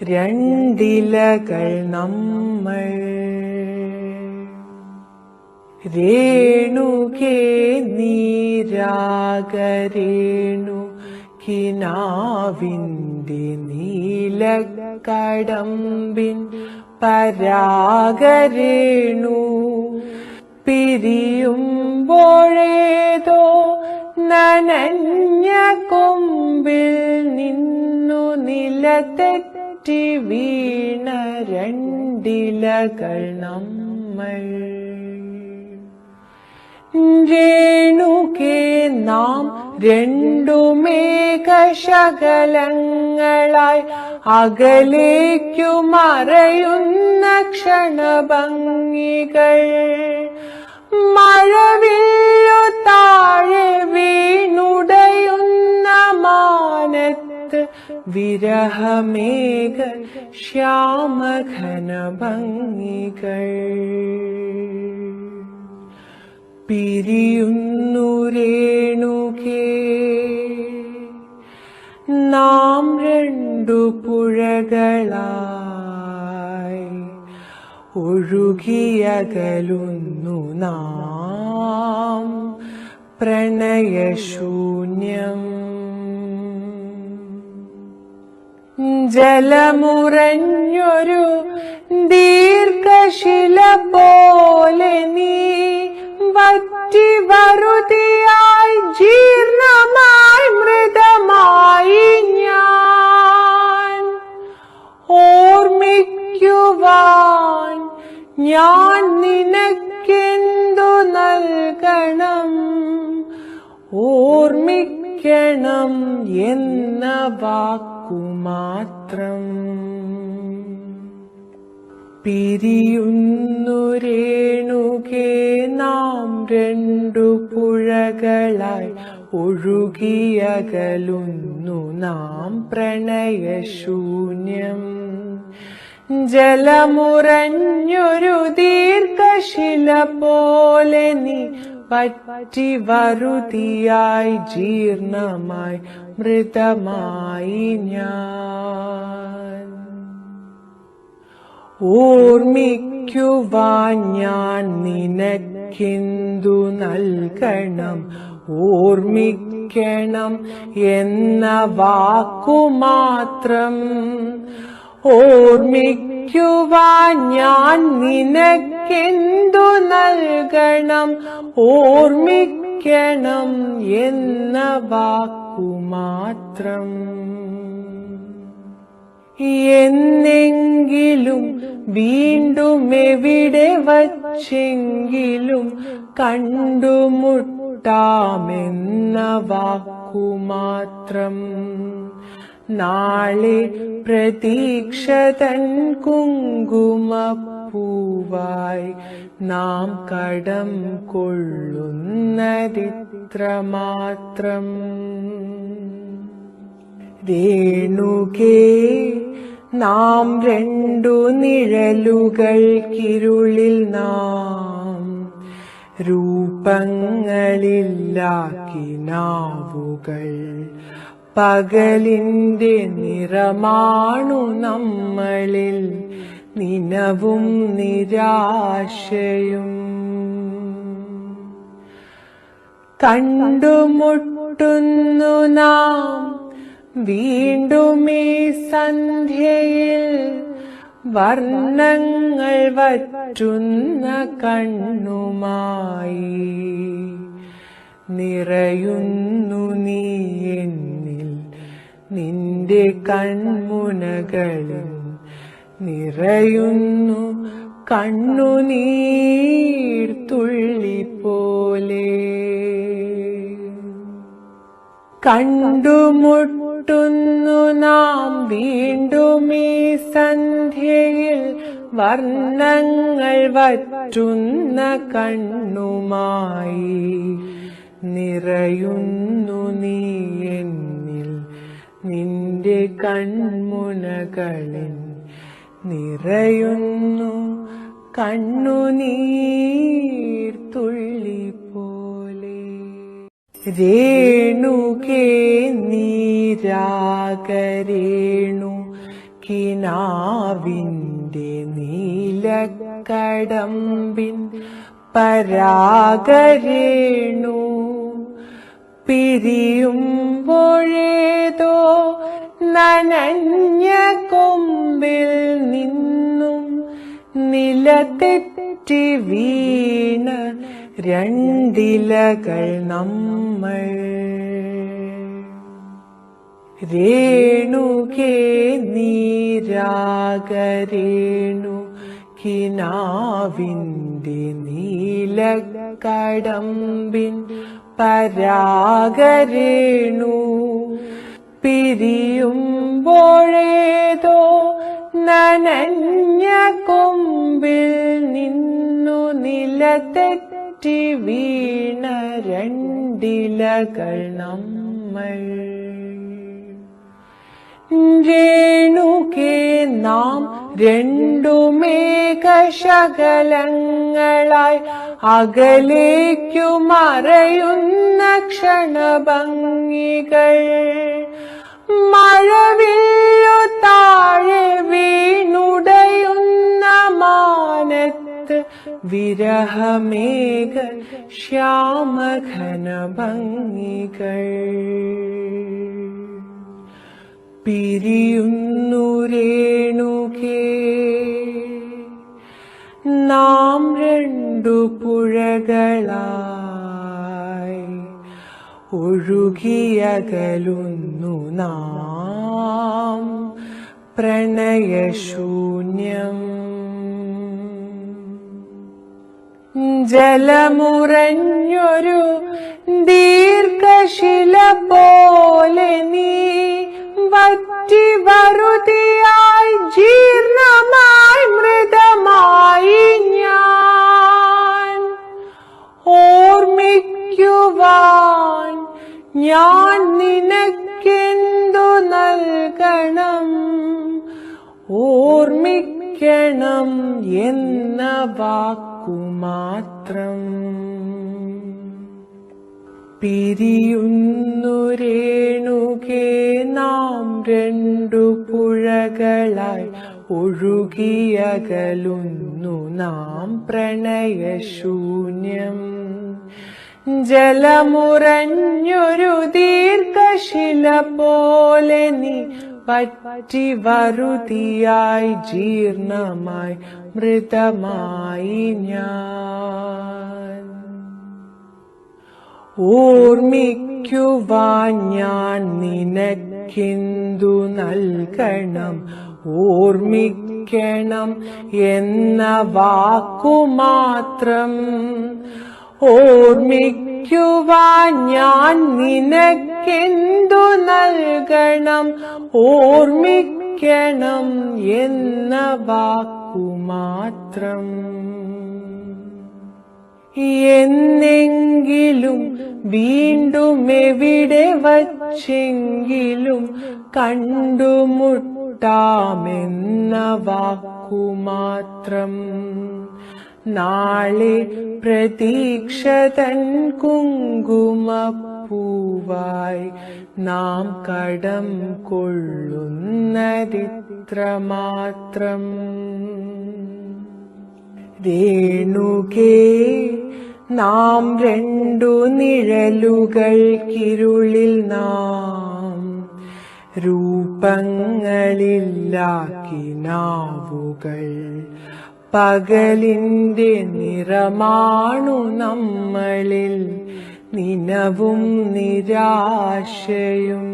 രണ്ടിലകൾ നമ്മൾ. രേണുകേ നീരാഗരേണു കിനാവിന്റെ നീലക്കടമ്പിൻ പരാഗരേണു പിരിയുമ്പോഴേതോ നനഞ്ഞ കൊമ്പിൽ നിന്നു നിലതെറ്റി വീണ രണ്ടിലകൾ നമ്മൾ. നാം രണ്ടു മേഘശകലങ്ങളായി അകലേക്കു മറയുന്ന ക്ഷണഭംഗികൾ. മഴവില്ലു മാനത്ത് വിരഹമേഘ ശ്യാമഘന ഭംഗികൾ പിരിയുന്നു രേണുകേ. നാം രണ്ടു പുഴകളായി ഒഴുകിയകലുന്നു നാം. പ്രണയശൂന്യം ജലമുറഞ്ഞൊരു ദീർഘശില പോലെ നീ വറ്റി വറുതിയായി ജീർണമായി മൃതമായി ഞാൻ ഓർമ്മിക്കുവാൻ ഞാൻ നിനക്കെന്തു നൽകണം? ഓർമ്മിക്കണം എന്ന വാക്കു മാത്രം പിരിയുന്നു രേണുകേ നാം രണ്ടു പുഴകളായി ഒഴുകിയകലുന്നു നാം പ്രണയശൂന്യം. ജലമുറഞ്ഞൊരു ദീർഘശില പോലെ നീ പറ്റി വറുതിയായി ജീർണമായി മൃതമായി ഞാൻ ഞാൻ നിനക്കെന്തു നൽകണം? ഓർമ്മിക്കണം എന്ന വാക്കുമാത്രം ഓർമ്മിക്കുവാൻ ഞാൻ നിനക്കെന്തു നൽകണം? ഓർമ്മിക്കണം എന്ന വാക്കു മാത്രം. എന്നെങ്കിലും വീണ്ടും എവിടെ വച്ചെങ്കിലും കണ്ടുമുട്ടാമെന്ന വാക്കുമാത്രം നാളെ പ്രതീക്ഷ തൻ കുങ്കുമപ്പൂവായി നാം കടം കൊള്ളുന്നതിത്രമാത്രം രേണുകേ നാം രണ്ടു നിഴലുകൾക്കിരുളിൽ നാം രൂപങ്ങളില്ലാക്കി നാവുകൾ. പകലിന്റെ നിറമാണു നമ്മളിൽ നിനവും നിരാശയും. കണ്ടുമുട്ടുന്നു നാം വീണ്ടും ഈ സന്ധ്യയിൽ വർണങ്ങൾ വറ്റുന്ന കണ്ണുമായി. നിറയുന്നു നീ എന്നിൽ നിന്റെ കൺമുനകളിൽ. നിറയുന്നു കണ്ണുനീർത്തുള്ളി പോലെ കണ്ടുമുട്ടുന്നു നാം വീണ്ടും ഈ സന്ധ്യയിൽ വർണങ്ങൾ വറ്റുന്ന കണ്ണുമായി. നിറയുന്നു നീ എന്നിൽ നിന്റെ കൺമുനകളിൽ. നിറയുന്നു. കണ്ണുനീർ തുള്ളി പോലെ രേണുകേ നീരാകരേണു. കിനാവിന്റെ നീലക്കടമ്പിൻ പരാഗരേണു പിരിയുമ്പോഴേതോ നനഞ്ഞ കൊമ്പിൽ നിന്നും നിലതെറ്റി വീണ രണ്ടിലകൾ നമ്മൾ. രേണുകേ നീരാഗരേണു കിനാവിന്റെ നീലക്കടമ്പിൻ പരാഗരേണു പിരിയുമ്പോഴേതോ നനഞ്ഞ കൊമ്പിൽ നിന്നു നിലതെറ്റി വീണ രണ്ടിലകൾ നമ്മൾ. രേണുകേ നാം രണ്ടു മേഘശകലങ്ങളായി അകലേക്കു മറയുന്ന ക്ഷണഭംഗികൾ. മഴവില്ലു താഴെ വീണുടയുന്ന മാനത്ത് വിരഹമേഘ ശ്യാമഘന ഭംഗികൾ പിരിയുന്നു രേണുകേ. നാം രണ്ടു പുഴകളായി ഒഴുകിയകലുന്നു നാം. പ്രണയശൂന്യം. ജലമുറഞ്ഞൊരു ദീർഘശില പോലെ നീ വറ്റി വറുതിയായി ജീർണമായി മൃതമായി ഞാൻ. ഓർമ്മിക്കുവാൻ ഞാൻ നിനക്കെന്തു നൽകണം? ഓർമ്മിക്കണം എന്ന വാക്കു മാത്രം. പിരിയുന്നു രേണുകേ നാം രണ്ടു പുഴകളായി ഒഴുകിയകലുന്നു നാം പ്രണയശൂന്യം. ജലമുറഞ്ഞൊരു ദീർഘശില പോലെ നീ പറ്റി വറുതിയായി ജീർണമായി മൃതമായി ഞാൻ. ഓർമ്മിക്കുവാൻ ഞാൻ നിനക്കിന്തു നൽകണം? ഓർമ്മിക്കണം എന്ന വാക്കു മാത്രം ഓർമ്മിക്കുവാൻ ഞാൻ നിനക്കെന്തു നൽകണം? ഓർമ്മിക്കണം എന്ന വാക്കു മാത്രം എന്നെങ്കിലും വീണ്ടും എവിടെ വച്ചെങ്കിലും കണ്ടുമുട്ടാമെന്ന വാക്കുമാത്രം നാളെ പ്രതീക്ഷ തൻ കുങ്കുമപ്പൂവായി നാം കടം കൊള്ളുന്നതിത്ര രേണുകേ നാം രണ്ടു നിഴലുകൾക്കിരുളിൽ നാം രൂപങ്ങളില്ലാക്കി നാവുകൾ പകലിന്റെ നിറമാണു നമ്മളിൽ നിനവും നിരാശയും.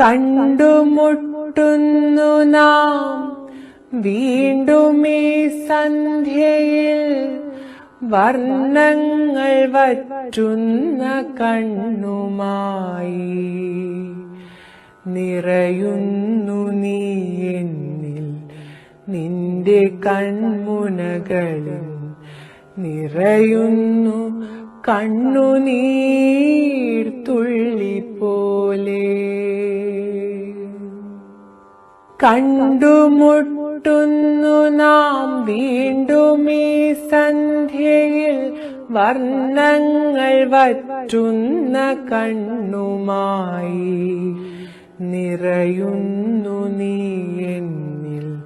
കണ്ടുമുട്ടുന്നു നാം വീണ്ടും ഈ സന്ധ്യയിൽ വർണങ്ങൾ വറ്റുന്ന കണ്ണുമായി നിറയുന്നു നീ എന്നിൽ. നിന്റെ കൺമുനകളിൽ നിറയുന്നു കണ്ണുനീർ തുള്ളി പോലെ കണ്ടുമുട്ടുന്നു നാം വീണ്ടും ഈ സന്ധ്യയിൽ വർണങ്ങൾ വറ്റുന്ന കണ്ണുമായി. നിറയുന്നു നീ എന്നിൽ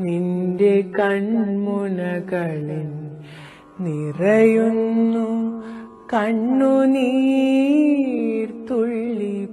നിന്റെ കൺമുനകളിൽ. നിറയുന്നു കണ്ണുനീർ തുള്ളി